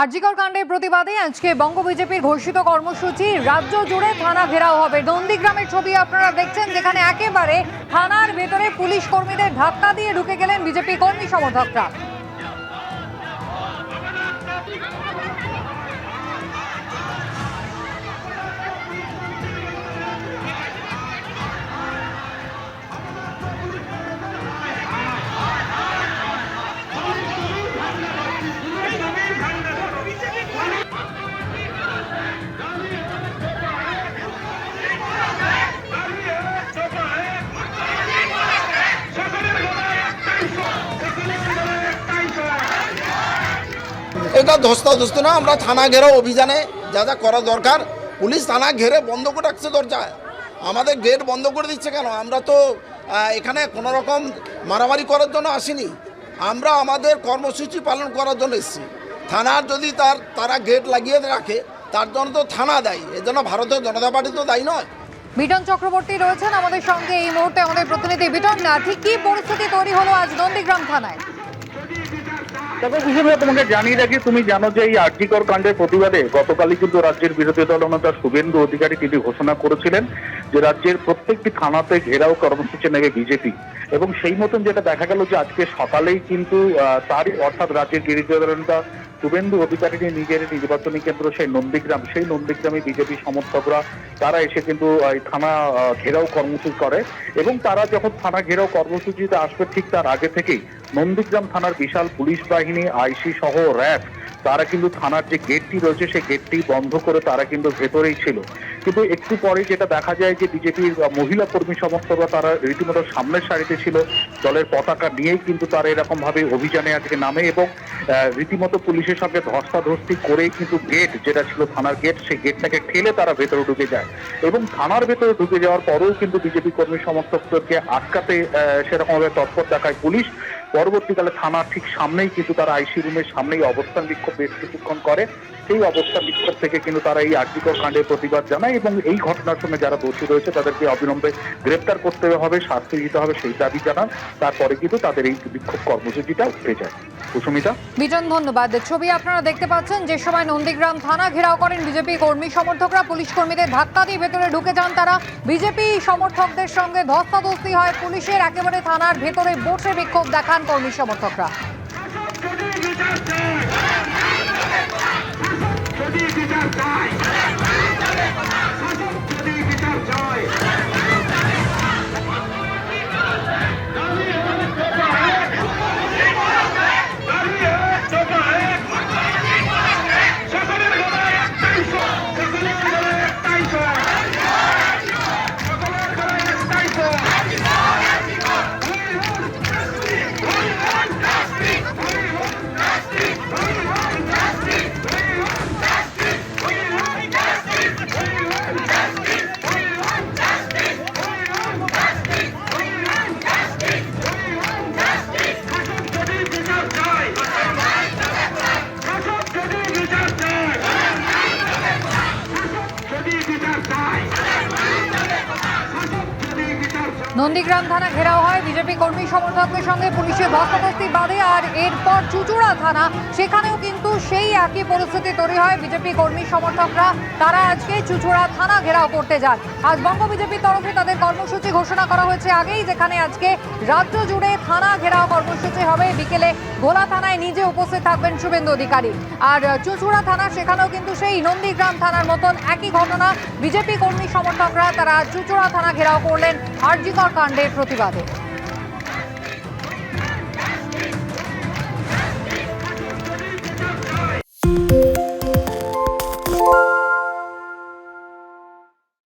আরজিকর কাণ্ডের প্রতিবাদে আজকে বঙ্গ বিজেপির ঘোষিত কর্মসূচি, রাজ্য জুড়ে থানা ঘেরাও হবে। নন্দীগ্রামের ছবি আপনারা দেখছেন, যেখানে একেবারে থানার ভেতরে পুলিশ কর্মীদের ধাক্কা দিয়ে ঢুকে গেলেন বিজেপি কর্মী সমর্থকরা। এটা ধস্তাধস্ত না, আমরা থানা ঘেরাও অভিযানে যা যা করা দরকার। পুলিশ থানা ঘেরে বন্ধ করে রাখছে দরজা। আমাদের গেট বন্ধ করে দিচ্ছে কেন? আমরা তো এখানে কোনো রকম মারামারি করার জন্য আসিনি। আমরা আমাদের কর্মসূচি পালন করার জন্য এসেছি। থানার যদি তার, তারা গেট লাগিয়ে রাখে, তার জন্য তো থানা দায়ী। এর জন্য ভারতীয় জনতা পার্টি তো দায়ী নয়। বিটন চক্রবর্তী রয়েছেন আমাদের সঙ্গে এই মুহূর্তে আমাদের প্রতিনিধি। বিটন না ঠিক কি পরিস্থিতি তৈরি হলো আজ নন্দীগ্রাম থানায়? তবে হিসেবে তোমাকে জানিয়ে রাখি, তুমি জানো যে এই আর্জিকর কাণ্ডের প্রতিবাদে গতকালই কিন্তু রাজ্যের বিরোধী দলনেতা শুভেন্দু অধিকারী তিনি ঘোষণা করেছিলেন যে রাজ্যের প্রত্যেকটি থানাতে ঘেরাও কর্মসূচি নেবে বিজেপি। এবং সেই মতন যেটা দেখা গেল যে আজকে সকালেই কিন্তু তারই অর্থাৎ রাজ্যের বিরোধী দলনেতা শুভেন্দু অধিকারী নিজের নির্বাচনী কেন্দ্র, সেই নন্দীগ্রাম, সেই নন্দীগ্রামে বিজেপি সমর্থকরা, তারা এসে কিন্তু এই থানা ঘেরাও কর্মসূচি করে। এবং তারা যখন থানা ঘেরাও কর্মসূচিতে আসবে ঠিক তার আগে থেকেই নন্দীগ্রাম থানার বিশাল পুলিশ বাহিনী, আইসি সহ র্যাব, তারা কিন্তু থানার যে গেটটি রয়েছে, সেই গেটটি বন্ধ করে তারা কিন্তু ভেতরেই ছিল। কিন্তু একটু পরে যেটা দেখা যায় যে বিজেপির মহিলা কর্মী সমর্থকরা তারা রীতিমতো সামনের সারিতে ছিল। দলের পতাকা নিয়েই কিন্তু তারা এরকম ভাবে অভিযানে আজকে নামে এবং রীতিমতো পুলিশের সঙ্গে ধস্তাধস্তি করেই কিন্তু গেট যেটা ছিল থানার গেট সেই গেটটাকে ঠেলে তারা ভেতরে ঢুকে যায়। এবং থানার ভেতরে ঢুকে যাওয়ার পরেও কিন্তু বিজেপি কর্মী সমর্থকদেরকে আটকাতে সেরকম ভাবে তৎপর দেখায় পুলিশ। পরবর্তীকালে থানার ঠিক সামনেই কিন্তু তারা আইসি রুমের সামনেই অবস্থান বিক্ষোভ বেশ কিছুক্ষণ করে। সেই অবস্থান বিক্ষোভ থেকে কিন্তু তারা এই আর্জিকর কাণ্ডের প্রতিবাদ জানায় এবং এই ঘটনার সঙ্গে যারা দোষী রয়েছে, তাদেরকে অবিলম্বে গ্রেপ্তার করতে হবে, শাস্তি দিতে হবে সেই দাবি জানান। তারপরে কিন্তু তাদের এই বিক্ষোভ কর্মসূচিটা উঠে যায়। কুসুমিতা বিজন ধন্যবাদ। ছবি আপনারা দেখতে পাচ্ছেন যে সময় নন্দীগ্রাম থানা ঘেরাও করেন বিজেপি কর্মী সমর্থকরা পুলিশ কর্মীদের ধাক্কা দিয়ে ভেতরে ঢুকে যান তারা। বিজেপি সমর্থকদের সঙ্গে ধস্তাধস্তি হয় পুলিশের একেবারে থানার ভেতরে বসে বিক্ষোভ দেখান কর্মী সমর্থকরা। নন্দীগ্রাম থানা ঘেরাও হয়। বিজেপি কর্মী সমর্থকদের সঙ্গে পুলিশের ধস্তাধস্তি বাদে আর এরপর চুচুড়া থানা, সেখানেও কিন্তু সেই একই পরিস্থিতি তৈরি হয়। বিজেপি কর্মী সমর্থকরা, তারা আজকে চুচুড়া থানা ঘেরাও করতে যান। আজ বঙ্গ বিজেপির তরফে তাদের কর্মসূচি ঘোষণা করা হয়েছে আগেই, যেখানে আজকে রাজ্য জুড়ে থানা ঘেরাও কর্মসূচি হবে। বিকেলে গোলা থানায় নিজে উপস্থিত থাকবেন শুভেন্দু অধিকারী। আর চুচুড়া থানা, সেখানেও কিন্তু সেই নন্দীগ্রাম থানার মতন একই ঘটনা। বিজেপি কর্মী সমর্থকরা, তারা চুচুড়া থানা ঘেরাও করলেন। আরজিকর কাণ্ডের প্রতিবাদে।